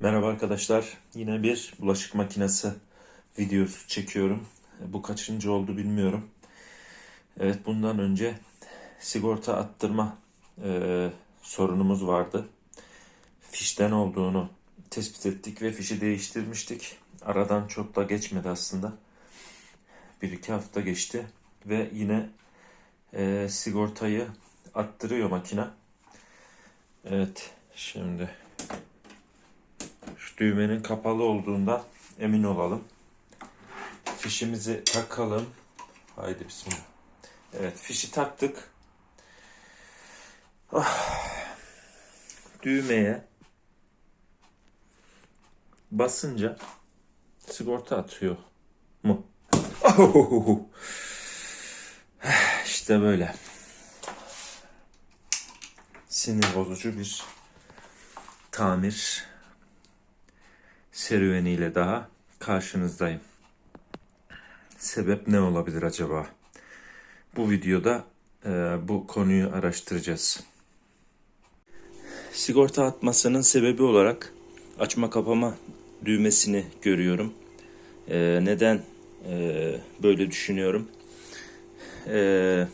Merhaba arkadaşlar. Yine bir bulaşık makinesi videosu çekiyorum. Bu kaçıncı oldu bilmiyorum. Evet bundan önce sigorta attırma e, sorunumuz vardı. Fişten olduğunu tespit ettik ve fişi değiştirmiştik. Aradan çok da geçmedi aslında. Bir iki hafta geçti ve yine e, sigortayı attırıyor makine. Evet şimdi düğmenin kapalı olduğunda emin olalım. Fişimizi takalım. Haydi bismillah. Evet fişi taktık. Ah. Düğmeye basınca sigorta atıyor mu? İşte böyle. Sinir bozucu bir tamir serüveniyle daha karşınızdayım. Sebep ne olabilir acaba? Bu videoda e, bu konuyu araştıracağız. Sigorta atmasının sebebi olarak açma kapama düğmesini görüyorum. E, neden e, böyle düşünüyorum? E,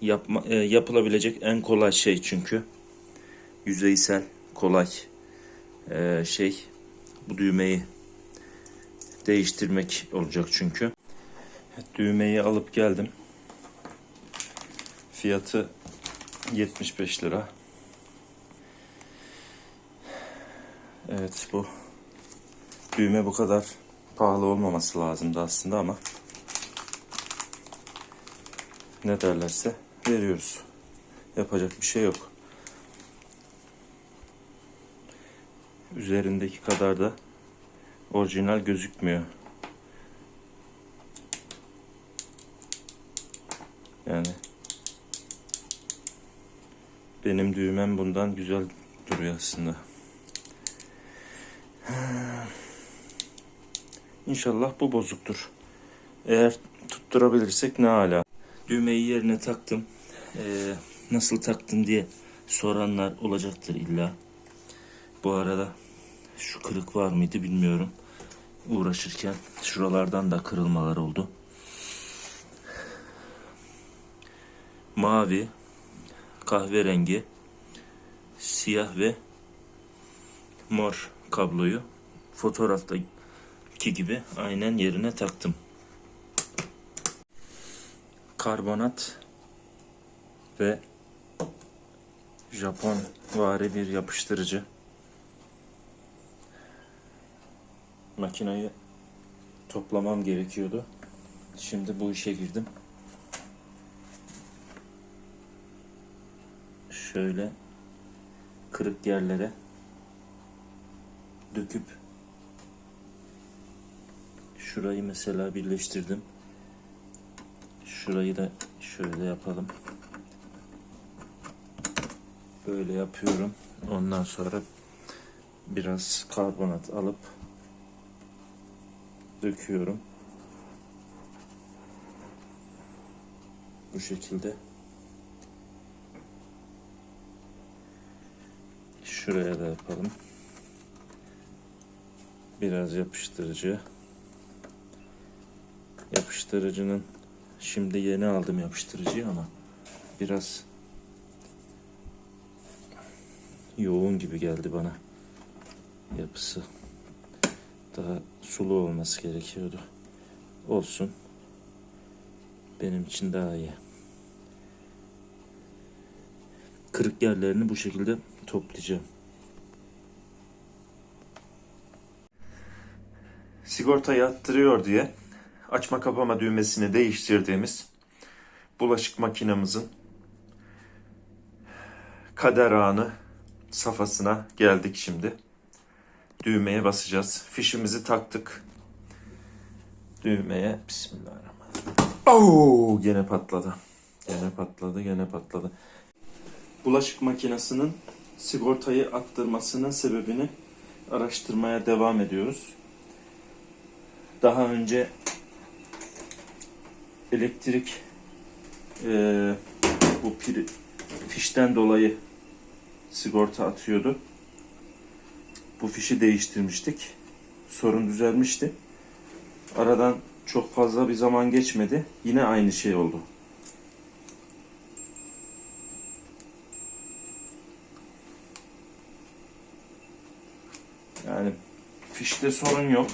yapma, e, yapılabilecek en kolay şey çünkü yüzeysel kolay e, şey bu düğmeyi değiştirmek olacak çünkü. Düğmeyi alıp geldim. Fiyatı 75 lira. Evet bu düğme bu kadar pahalı olmaması lazımdı aslında ama ne derlerse veriyoruz. Yapacak bir şey yok. Üzerindeki kadar da orijinal gözükmüyor. Yani benim düğmem bundan güzel duruyor aslında. İnşallah bu bozuktur. Eğer tutturabilirsek ne hala. Düğmeyi yerine taktım. Ee, nasıl taktım diye soranlar olacaktır illa. Bu arada şu kırık var mıydı bilmiyorum. Uğraşırken şuralardan da kırılmalar oldu. Mavi, kahverengi, siyah ve mor kabloyu fotoğraftaki gibi aynen yerine taktım. Karbonat ve Japon vari bir yapıştırıcı. Makinayı toplamam gerekiyordu. Şimdi bu işe girdim. Şöyle kırık yerlere döküp şurayı mesela birleştirdim. Şurayı da şöyle yapalım. Böyle yapıyorum. Ondan sonra biraz karbonat alıp döküyorum. Bu şekilde. Şuraya da yapalım. Biraz yapıştırıcı. Yapıştırıcının şimdi yeni aldım yapıştırıcıyı ama biraz yoğun gibi geldi bana yapısı daha sulu olması gerekiyordu. Olsun. Benim için daha iyi. Kırık yerlerini bu şekilde toplayacağım. Sigortayı attırıyor diye açma kapama düğmesini değiştirdiğimiz bulaşık makinamızın kader anı safhasına geldik şimdi düğmeye basacağız. Fişimizi taktık. Düğmeye Bismillahirrahmanirrahim. Oo, gene patladı. Gene patladı, gene patladı. Bulaşık makinesinin sigortayı attırmasının sebebini araştırmaya devam ediyoruz. Daha önce elektrik e, bu pir, fişten dolayı sigorta atıyordu. Bu fişi değiştirmiştik. Sorun düzelmişti. Aradan çok fazla bir zaman geçmedi. Yine aynı şey oldu. Yani fişte sorun yok.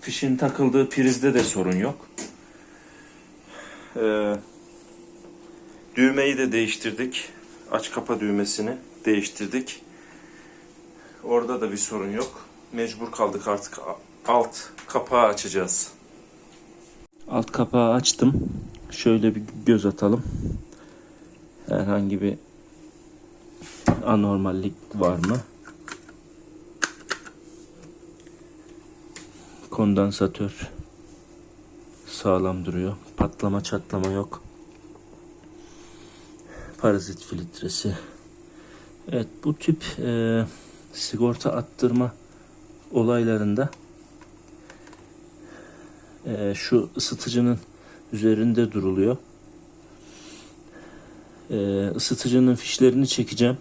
Fişin takıldığı prizde de sorun yok. Ee, düğmeyi de değiştirdik. Aç kapa düğmesini değiştirdik. Orada da bir sorun yok. Mecbur kaldık artık alt kapağı açacağız. Alt kapağı açtım. Şöyle bir göz atalım. Herhangi bir anormallik var mı? Kondansatör sağlam duruyor. Patlama çatlama yok. Parazit filtresi. Evet bu tip e, sigorta attırma olaylarında e, şu ısıtıcının üzerinde duruluyor. E, ısıtıcının fişlerini çekeceğim.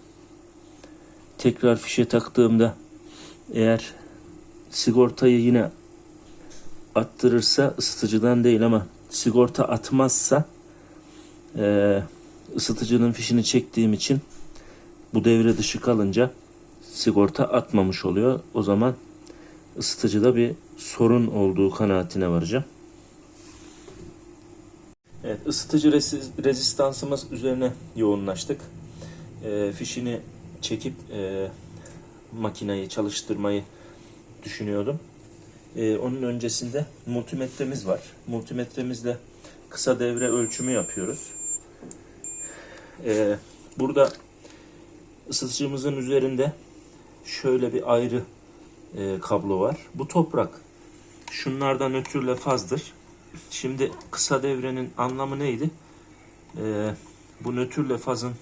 Tekrar fişe taktığımda eğer sigortayı yine attırırsa ısıtıcıdan değil ama sigorta atmazsa e, ısıtıcının fişini çektiğim için bu devre dışı kalınca sigorta atmamış oluyor. O zaman ısıtıcıda bir sorun olduğu kanaatine varacağım. Evet, ısıtıcı rezistansımız üzerine yoğunlaştık. E, fişini çekip e, makineyi çalıştırmayı düşünüyordum. E, onun öncesinde multimetremiz var. Multimetremizle kısa devre ölçümü yapıyoruz. E, burada ısıtıcımızın üzerinde şöyle bir ayrı e, kablo var. Bu toprak. Şunlardan ötürüyle fazdır. Şimdi kısa devrenin anlamı neydi? E, bu nötrle fazın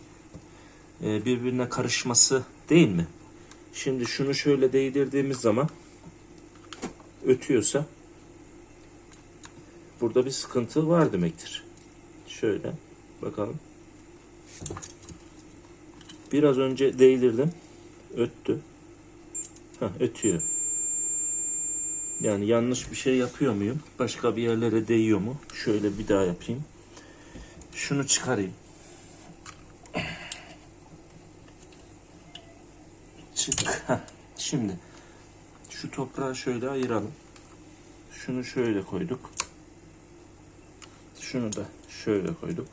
e, birbirine karışması değil mi? Şimdi şunu şöyle değdirdiğimiz zaman ötüyorsa burada bir sıkıntı var demektir. Şöyle bakalım. Biraz önce değdirdim. Öttü. Ha, ötüyor. Yani yanlış bir şey yapıyor muyum? Başka bir yerlere değiyor mu? Şöyle bir daha yapayım. Şunu çıkarayım. Çık. Heh, Şimdi şu toprağı şöyle ayıralım. Şunu şöyle koyduk. Şunu da şöyle koyduk.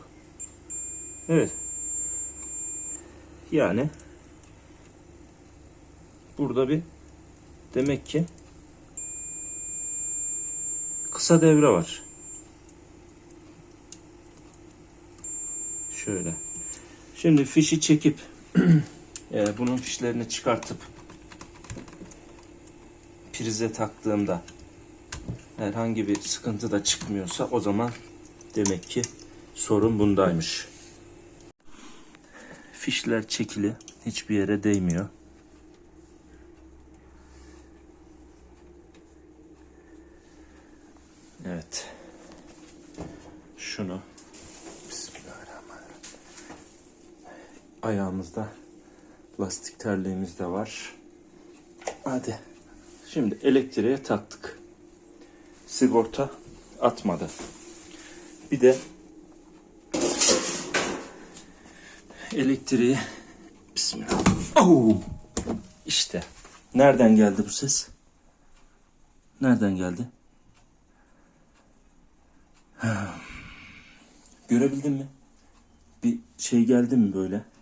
Evet. Yani burada bir demek ki kısa devre var. Şöyle. Şimdi fişi çekip e, bunun fişlerini çıkartıp prize taktığımda herhangi bir sıkıntı da çıkmıyorsa o zaman demek ki sorun bundaymış. Fişler çekili. Hiçbir yere değmiyor. Evet. Şunu Bismillahirrahmanirrahim. Ayağımızda lastik terliğimiz de var. Hadi. Şimdi elektriğe taktık. Sigorta atmadı. Bir de elektriği Bismillah. Oh! İşte. Nereden geldi bu ses? Nereden geldi? Görebildin mi? Bir şey geldi mi böyle?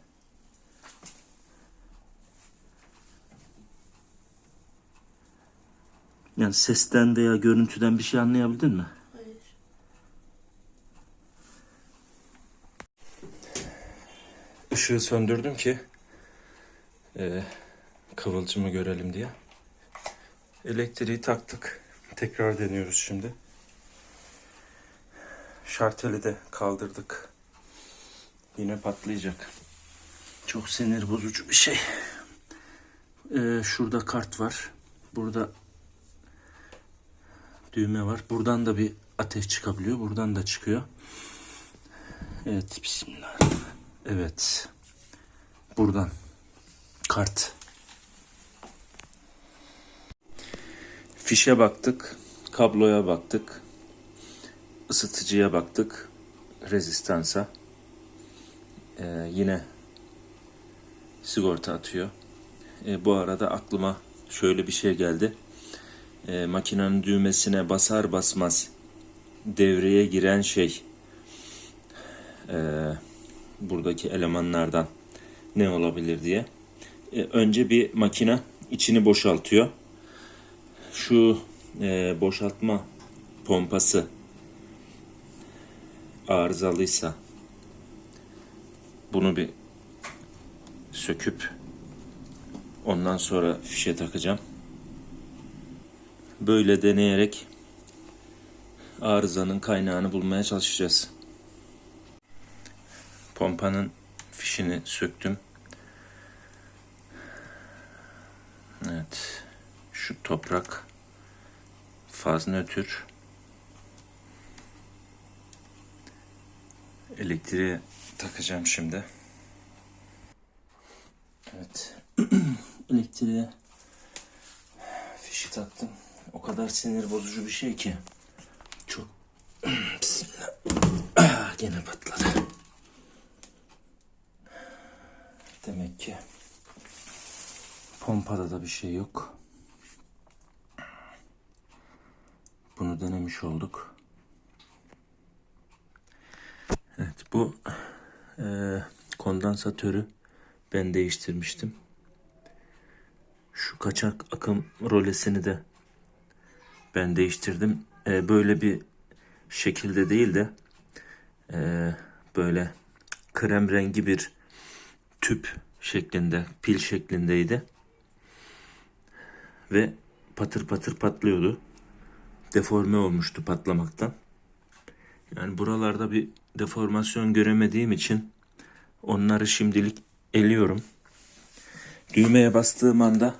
Yani sesten veya görüntüden bir şey anlayabildin mi? Hayır. Işığı söndürdüm ki e, kıvılcımı görelim diye. Elektriği taktık. Tekrar deniyoruz şimdi. Şarteli de kaldırdık. Yine patlayacak. Çok sinir bozucu bir şey. E, şurada kart var. Burada düğme var. Buradan da bir ateş çıkabiliyor. Buradan da çıkıyor. Evet. Bismillah. Evet. Buradan. Kart. Fişe baktık, kabloya baktık, ısıtıcıya baktık, rezistansa. Ee, yine sigorta atıyor. Ee, bu arada aklıma şöyle bir şey geldi. Ee, makinenin düğmesine basar basmaz devreye giren şey ee, buradaki elemanlardan ne olabilir diye. Ee, önce bir makine içini boşaltıyor. Şu e, boşaltma pompası arızalıysa bunu bir söküp ondan sonra fişe takacağım. Böyle deneyerek arızanın kaynağını bulmaya çalışacağız. Pompanın fişini söktüm. Evet. Şu toprak faz nötr. Elektriğe takacağım şimdi. Evet. Elektriğe fişi taktım. O kadar sinir bozucu bir şey ki. Çok Bismillah. Ah, gene patladı. Demek ki pompada da bir şey yok. Bunu denemiş olduk. Evet bu e, kondansatörü ben değiştirmiştim. Şu kaçak akım rolesini de ben değiştirdim. E, böyle bir şekilde değil de e, böyle krem rengi bir tüp şeklinde, pil şeklindeydi. Ve patır patır patlıyordu. Deforme olmuştu patlamaktan. Yani buralarda bir deformasyon göremediğim için onları şimdilik eliyorum. Düğmeye bastığım anda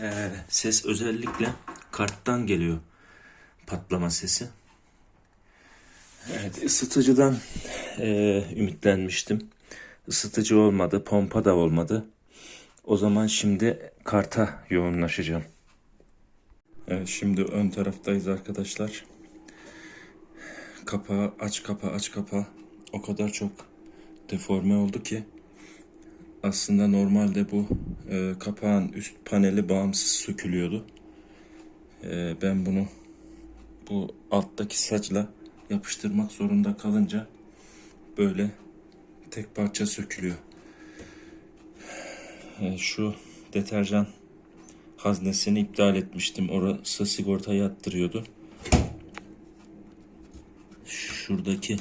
e, ses özellikle karttan geliyor patlama sesi. Evet, ısıtıcıdan e, ümitlenmiştim. Isıtıcı olmadı, pompa da olmadı. O zaman şimdi karta yoğunlaşacağım. Evet, şimdi ön taraftayız arkadaşlar. Kapağı aç kapa aç kapa. O kadar çok deforme oldu ki aslında normalde bu e, kapağın üst paneli bağımsız sökülüyordu. E, ben bunu bu alttaki saçla yapıştırmak zorunda kalınca böyle tek parça sökülüyor. E, şu deterjan haznesini iptal etmiştim. Orası sigorta yattırıyordu. Şuradaki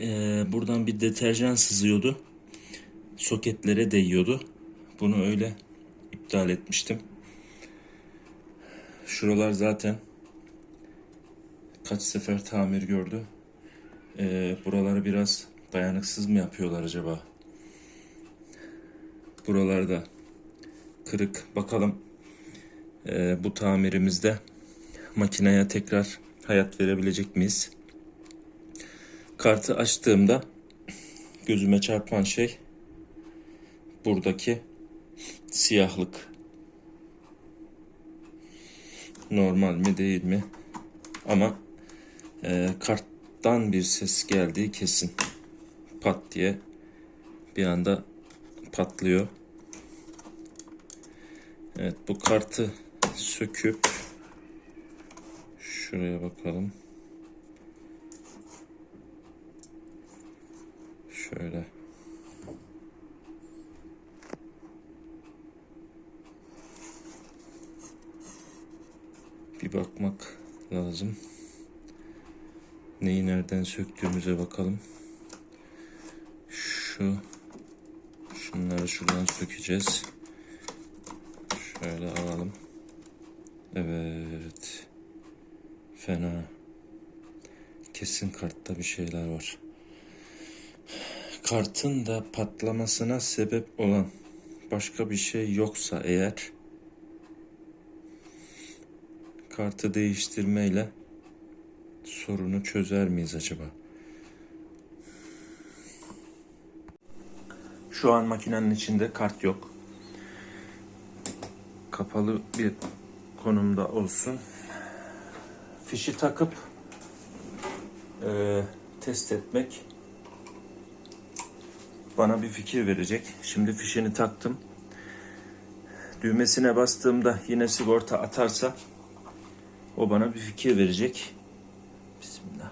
e, buradan bir deterjan sızıyordu. Soketlere değiyordu. Bunu öyle iptal etmiştim. Şuralar zaten kaç sefer tamir gördü. Ee, buraları biraz dayanıksız mı yapıyorlar acaba? Buralarda kırık. Bakalım ee, bu tamirimizde makineye tekrar hayat verebilecek miyiz? Kartı açtığımda gözüme çarpan şey buradaki siyahlık. Normal mi değil mi? Ama e, karttan bir ses geldiği kesin. Pat diye bir anda patlıyor. Evet bu kartı söküp şuraya bakalım. Şöyle. Bakmak lazım. Neyi nereden söktüğümüze bakalım. Şu şunları şuradan sökeceğiz. Şöyle alalım. Evet. Fena. Kesin kartta bir şeyler var. Kartın da patlamasına sebep olan başka bir şey yoksa eğer kartı değiştirmeyle sorunu çözer miyiz acaba? Şu an makinenin içinde kart yok. Kapalı bir konumda olsun. Fişi takıp e, test etmek bana bir fikir verecek. Şimdi fişini taktım. Düğmesine bastığımda yine sigorta atarsa o bana bir fikir verecek. Bismillah.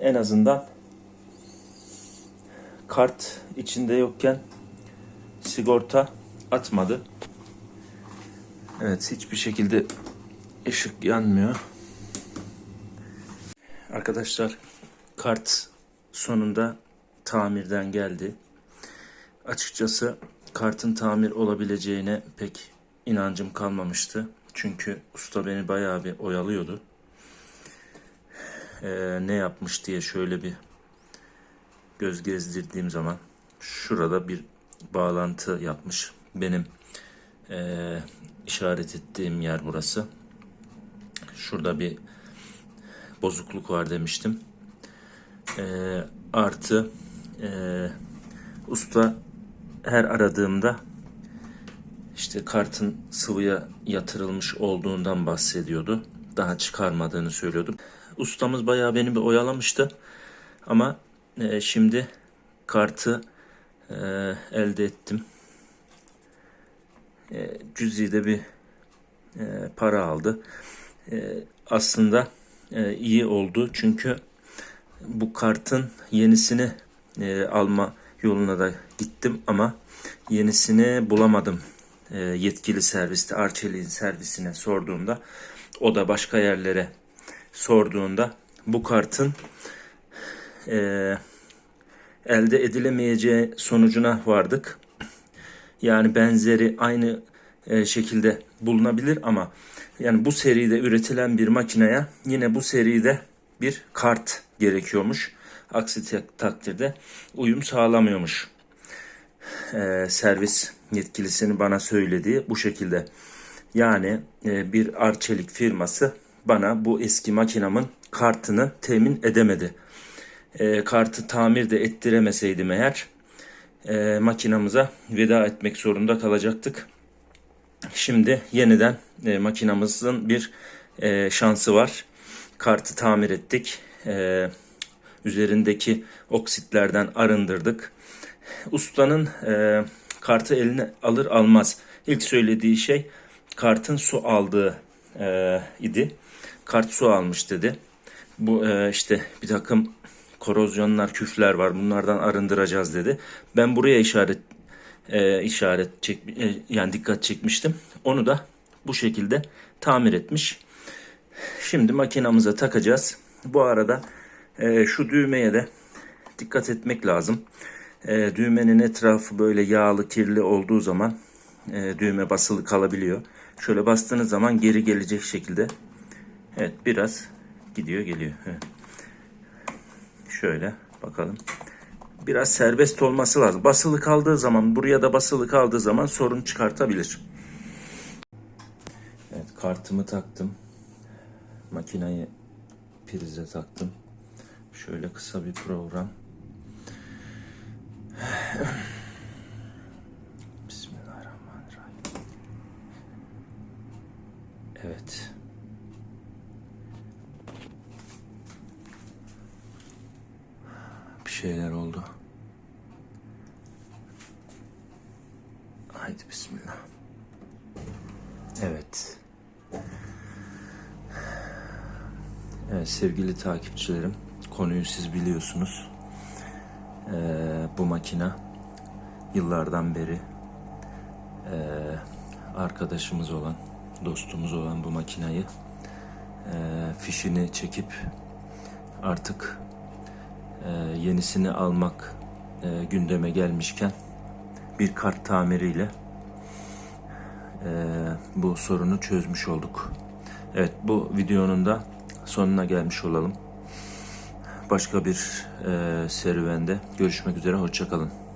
En azından kart içinde yokken sigorta atmadı. Evet hiçbir şekilde ışık yanmıyor. Arkadaşlar kart sonunda tamirden geldi. Açıkçası kartın tamir olabileceğine pek inancım kalmamıştı. Çünkü usta beni bayağı bir oyalıyordu. Ee, ne yapmış diye şöyle bir göz gezdirdiğim zaman şurada bir bağlantı yapmış. Benim eee, işaret ettiğim yer burası. Şurada bir bozukluk var demiştim. Eee, artı eee, usta her aradığımda işte kartın sıvıya yatırılmış olduğundan bahsediyordu. Daha çıkarmadığını söylüyordu. Ustamız bayağı beni bir oyalamıştı. Ama e, şimdi kartı e, elde ettim. E, cüzi de bir e, para aldı. E, aslında e, iyi oldu çünkü bu kartın yenisini e, alma yoluna da gittim ama yenisini bulamadım. E, yetkili serviste Arçelik'in servisine sorduğumda o da başka yerlere sorduğunda bu kartın e, elde edilemeyeceği sonucuna vardık. Yani benzeri aynı e, şekilde bulunabilir ama yani bu seride üretilen bir makineye yine bu seride bir kart gerekiyormuş. Aksi tak- takdirde uyum sağlamıyormuş. E, servis yetkilisinin bana söylediği bu şekilde. Yani e, bir Arçelik firması bana bu eski makinamın kartını temin edemedi. E, kartı tamir de ettiremeseydim eğer e, makinamıza veda etmek zorunda kalacaktık. Şimdi yeniden e, makinamızın bir e, şansı var. Kartı tamir ettik. E, üzerindeki oksitlerden arındırdık. Ustanın e, kartı eline alır almaz ilk söylediği şey kartın su aldığı e, idi. Kart su almış dedi. Bu e, işte bir takım korozyonlar, küfler var. Bunlardan arındıracağız dedi. Ben buraya işaret e, işaret çek e, yani dikkat çekmiştim. Onu da bu şekilde tamir etmiş. Şimdi makinamıza takacağız. Bu arada e, şu düğmeye de dikkat etmek lazım. E, düğmenin etrafı böyle yağlı, kirli olduğu zaman e, düğme basılı kalabiliyor. Şöyle bastığınız zaman geri gelecek şekilde. Evet biraz gidiyor geliyor. Şöyle bakalım. Biraz serbest olması lazım. Basılı kaldığı zaman buraya da basılı kaldığı zaman sorun çıkartabilir. Evet kartımı taktım. Makinayı prize taktım. Şöyle kısa bir program. Bismillahirrahmanirrahim. Evet. Bir şeyler oldu. Haydi bismillah. Evet. Evet sevgili takipçilerim, konuyu siz biliyorsunuz. Ee, bu makina yıllardan beri ee, arkadaşımız olan, dostumuz olan bu makinayı ee, fişini çekip artık ee, yenisini almak ee, gündeme gelmişken bir kart tamiriyle ee, bu sorunu çözmüş olduk. Evet bu videonun da sonuna gelmiş olalım. Başka bir e, serüvende görüşmek üzere. Hoşçakalın.